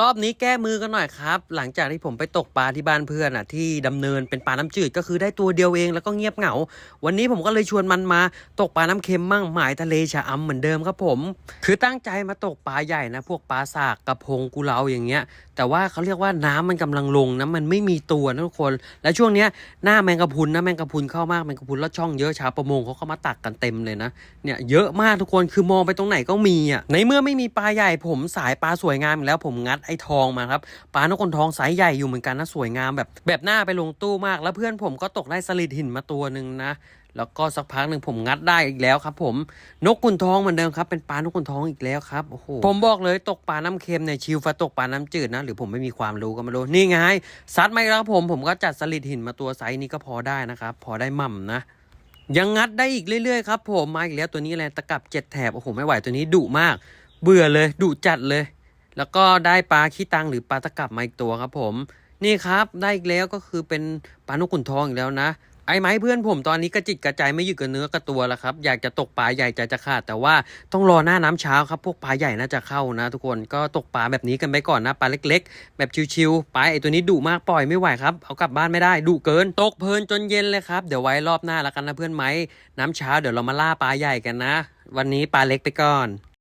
รอบนี้แก้มือกันหน่อยครับ หลังจากที่ผมไปตกปลาที่บ้านเพื่อนอะที่ดำเนินเป็นปลาน้ำจืดก็คือได้ตัวเดียวเองแล้วก็เงียบเหงา วันนี้ผมก็เลยชวนมันมาตกปลาน้ำเค็มมั่งหมายทะเลชะอำเหมือนเดิมครับผม คือตั้งใจมาตกปลาใหญ่นะ พวกปลาสากกระพงกุเลาอย่างเงี้ย แต่ว่าเขาเรียกว่าน้ำมันกำลังลงนะมันไม่มีตัวนะทุกคน และช่วงเนี้ยหน้าแมงกะพุนนะแมงกะพุนเข้ามากแมงกะพุนลอดช่องเยอะชาวประมงเขาก็มาตักกันเต็มเลยนะเนี่ยเยอะมากทุกคนคือมองไปตรงไหนก็มีอะในเมื่อไม่มีปลาใหญ่ผมสายปลาสวยงามแล้วผมงัดไอ้ทองมาครับปลานกคนทองไซส์ใหญ่อยู่เหมือนกันนะสวยงามแบบ แบบหน้าไปลงตู้มาก แล้วเพื่อนผมก็ตกได้สลิดหินมาตัวหนึ่งนะแล้วก็สักพักหนึ่งผมงัดได้อีกแล้วครับ ผมนกขุนทองเหมือนเดิมครับเป็นปลานกขุนทองอีกแล้วครับโอ้โหผมบอกเลยตกปลาน้ำเค็มเนี่ยชิลฟ้าตกปลาน้ำจืดนะ หรือผมไม่มีความรู้ก็ไม่รู้นี่ไงซัดมาแล้วครับผมผมก็จัดสลิดหินมาตัวไซส์นี้ก็พอได้นะครับพอได้ม่ำนะยังงัดได้อีกเรื่อยๆครับผมมาอีกแล้วตัวนี้อะไรตะกับเจ็ดแถบโอ้โหไม่ไหวตัวนี้ดุมาก เบื่อเลยดุจัดเลย แล้วก็ได้ปลาขี้ตังหรือปลาตะกับมาอีกตัวครับผม นี่ครับได้อีกแล้วก็คือเป็นปลานกขุนทองอีกแล้วนะ ไอ้ไม้เพื่อนผมตอนนี้กระจิตกระใจไม่อยู่กับเนื้อกับตัวแล้วครับ อยากจะตกปลาใหญ่ใจจะขาด แต่ว่าต้องรอหน้าน้ำเช้าครับ พวกปลาใหญ่น่าจะเข้านะ ทุกคนก็ตกปลาแบบนี้กันไปก่อนนะปลาเล็ก ๆ แบบชิวๆปลาไอ้ตัวนี้ดุมากปล่อยไม่ไหวครับเอากลับบ้านไม่ได้ดุเกิน ตกเพลินจนเย็นเลยครับเดี๋ยวไว้รอบหน้าแล้วกันนะเพื่อนไหมน้ำเช้าเดี๋ยวเรามาล่าปลาใหญ่กันนะ วันนี้ปลาเล็กไปก่อน